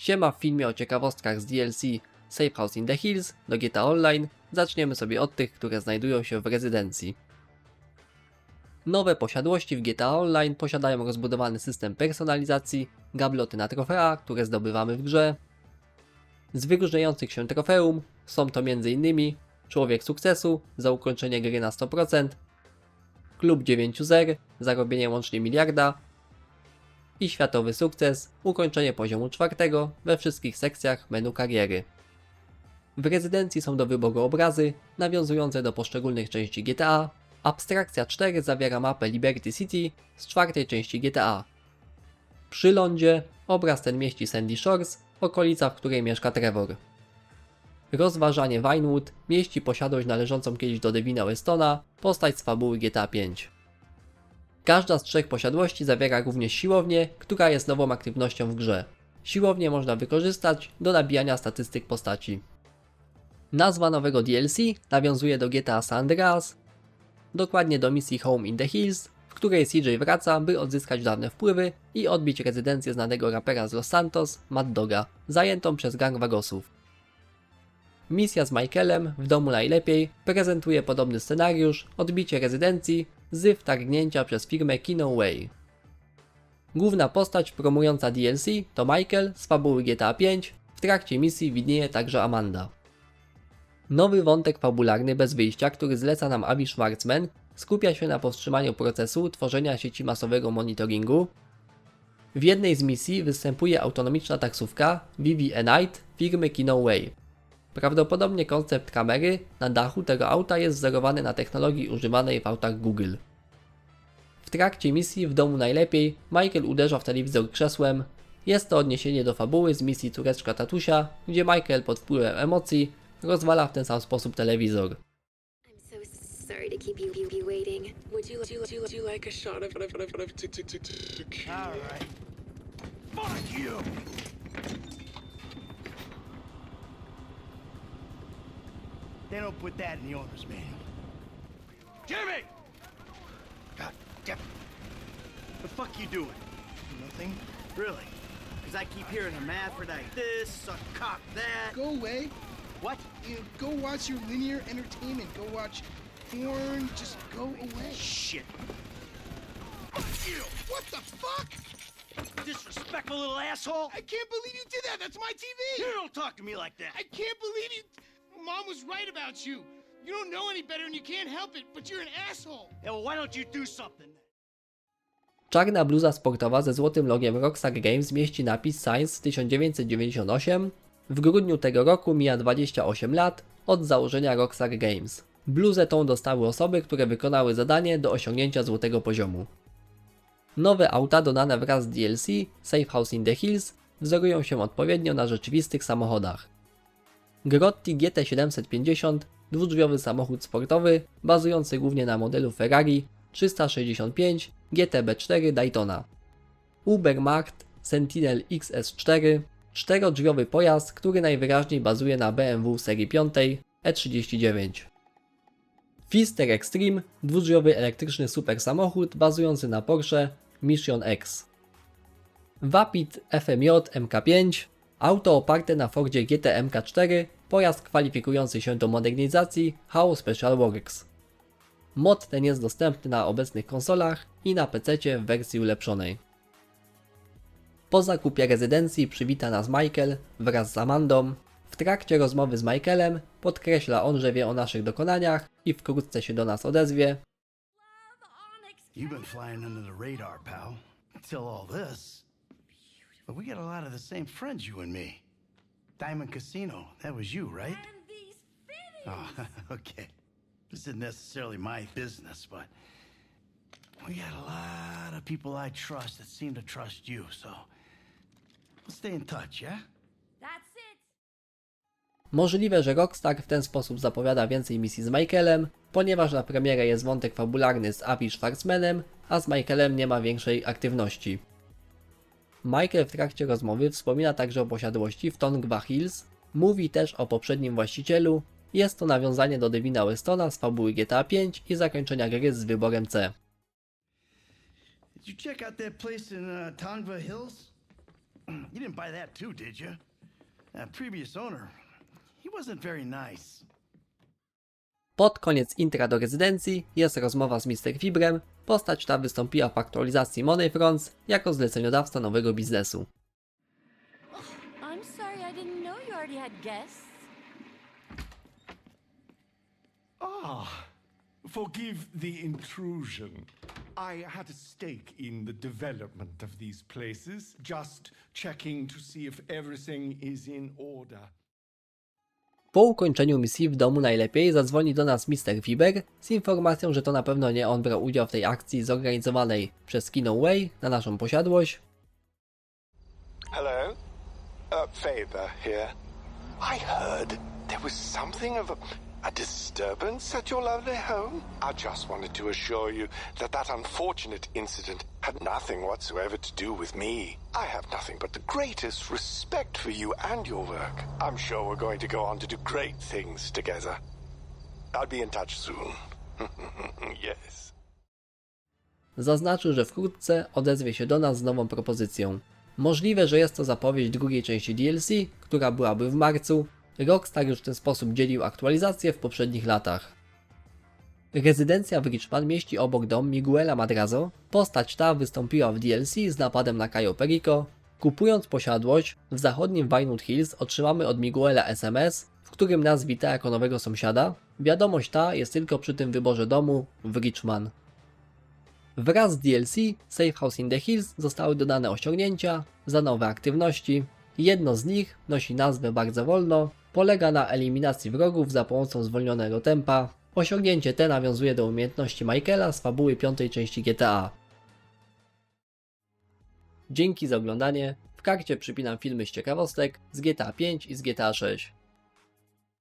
Siema w filmie o ciekawostkach z DLC Safe House in the Hills do GTA Online zaczniemy sobie od tych, które znajdują się w rezydencji. Nowe posiadłości w GTA Online posiadają rozbudowany system personalizacji, gabloty na trofea, które zdobywamy w grze. Z wyróżniających się trofeum są to m.in. Człowiek Sukcesu za ukończenie gry na 100%, Klub 9 zer, zarobienie łącznie miliarda i światowy sukces, ukończenie poziomu czwartego we wszystkich sekcjach menu kariery. W rezydencji są do wyboru obrazy nawiązujące do poszczególnych części GTA. Abstrakcja 4 zawiera mapę Liberty City z czwartej części GTA. Przy lądzie obraz ten mieści Sandy Shores, okolica w której mieszka Trevor. Rozważanie Vinewood mieści posiadłość należącą kiedyś do Devina Westona, postać z fabuły GTA V. Każda z trzech posiadłości zawiera również siłownię, która jest nową aktywnością w grze. Siłownię można wykorzystać do nabijania statystyk postaci. Nazwa nowego DLC nawiązuje do GTA San Andreas, dokładnie do misji Home in the Hills, w której CJ wraca, by odzyskać dawne wpływy i odbić rezydencję znanego rapera z Los Santos, Mad Doga, zajętą przez gang Wagosów. Misja z Michaelem, w domu najlepiej, prezentuje podobny scenariusz, odbicie rezydencji z wtargnięcia przez firmę Kino Way. Główna postać promująca DLC to Michael z fabuły GTA V, w trakcie misji widnieje także Amanda. Nowy wątek fabularny bez wyjścia, który zleca nam Abby Schwartzman, skupia się na powstrzymaniu procesu tworzenia sieci masowego monitoringu. W jednej z misji występuje autonomiczna taksówka Vivi Night firmy Kino Way. Prawdopodobnie koncept kamery na dachu tego auta jest wzorowany na technologii używanej w autach Google. W trakcie misji w domu najlepiej Michael uderza w telewizor krzesłem. Jest to odniesienie do fabuły z misji Córeczka Tatusia, gdzie Michael pod wpływem emocji rozwala w ten sam sposób telewizor. They don't put that in the owner's manual. Jimmy! God damn it. The fuck you doing? Nothing? Really? Because I keep hearing hermaphrodite this, suck cock that. Go away. What? You know, go watch your linear entertainment. Go watch porn. Just go away. Shit. Ew, what the fuck? Disrespectful little asshole! I can't believe you did that. That's my TV. You don't talk to me like that! I can't believe you. Mom was right about you. You don't know any better and you can't help it, but you're an asshole. Yeah, well, why don't you do something? Czarna bluza sportowa ze złotym logiem Rockstar Games mieści napis Science 1998. W grudniu tego roku mija 28 lat od założenia Rockstar Games. Bluzę tą dostały osoby, które wykonały zadanie do osiągnięcia złotego poziomu. Nowe auta dodane wraz z DLC Safe House in the Hills wzorują się odpowiednio na rzeczywistych samochodach. Grotti GT750 dwudrzwiowy samochód sportowy bazujący głównie na modelu Ferrari 365 GTB4 Daytona. Ubermacht Sentinel XS4 czterodrzwiowy pojazd, który najwyraźniej bazuje na BMW serii 5 E39. Fister Extreme dwudrzwiowy elektryczny super samochód bazujący na Porsche Mission X. Vapid FMJ MK5 auto oparte na Fordzie GT MK4 pojazd kwalifikujący się do modernizacji HAO Special Works. Mod ten jest dostępny na obecnych konsolach i na PC w wersji ulepszonej. Po zakupie rezydencji przywita nas Michael wraz z Amandą. W trakcie rozmowy z Michaelem podkreśla on, że wie o naszych dokonaniach i wkrótce się do nas odezwie. You've been flying under the radar, pal. Until all this. But we got a lot of the same friends, you and me. Diamond Casino, that was you, right? Oh, okay. This isn't necessarily my business, but we got a lot of people I trust that seem to trust you, so let's stay in touch, yeah? That's it. Możliwe, że Rockstar w ten sposób zapowiada więcej misji z Michaelem, ponieważ na premierę jest wątek fabularny z Abby Schwartzmanem, a z Michaelem nie ma większej aktywności. Michael w trakcie rozmowy wspomina także o posiadłości w Tongva Hills, mówi też o poprzednim właścicielu, jest to nawiązanie do Devina Westona z fabuły GTA V i zakończenia gry z wyborem C. You check out that place in uh, Hills? You didn't buy that too, did you? That previous owner, he wasn't very nice. Pod koniec intra do rezydencji jest rozmowa z Mr. Fibrem. Postać ta wystąpiła w aktualizacji Money Fronts jako zleceniodawca nowego biznesu. I'm sorry, I didn't know you already had guests. Ah, forgive the intrusion. I had a stake in the development of these places, just checking to see if everything is in order. Po ukończeniu misji w domu najlepiej zadzwoni do nas Mr. Fiber z informacją, że to na pewno nie on brał udział w tej akcji zorganizowanej przez Kino Way na naszą posiadłość, Hello? Uh, Faber here. I heard there was something of a, a disturbance at your lovely home. I just wanted to assure you that that unfortunate incident had nothing whatsoever to do with me. I have nothing but the greatest respect for you and your work. I'm sure we're going to go on to do great things together. I'll be in touch soon. yes. zaznaczył, że wkrótce odezwie się do nas z nową propozycją. Możliwe, że jest to zapowiedź drugiej części DLC, która byłaby w marcu. Rockstar już w ten sposób dzielił aktualizacje w poprzednich latach. Rezydencja w Richmond mieści obok dom Miguela Madrazo. Postać ta wystąpiła w DLC z napadem na Cayo Perico. Kupując posiadłość, w zachodnim Vinewood Hills otrzymamy od Miguela SMS, w którym nas wita jako nowego sąsiada. Wiadomość ta jest tylko przy tym wyborze domu w Richmond. Wraz z DLC Safe House in the Hills zostały dodane osiągnięcia za nowe aktywności. Jedno z nich nosi nazwę bardzo wolno, polega na eliminacji wrogów za pomocą zwolnionego tempa. Osiągnięcie te nawiązuje do umiejętności Michaela z fabuły piątej części GTA. Dzięki za oglądanie. W karcie przypinam filmy z ciekawostek z GTA 5 i z GTA 6.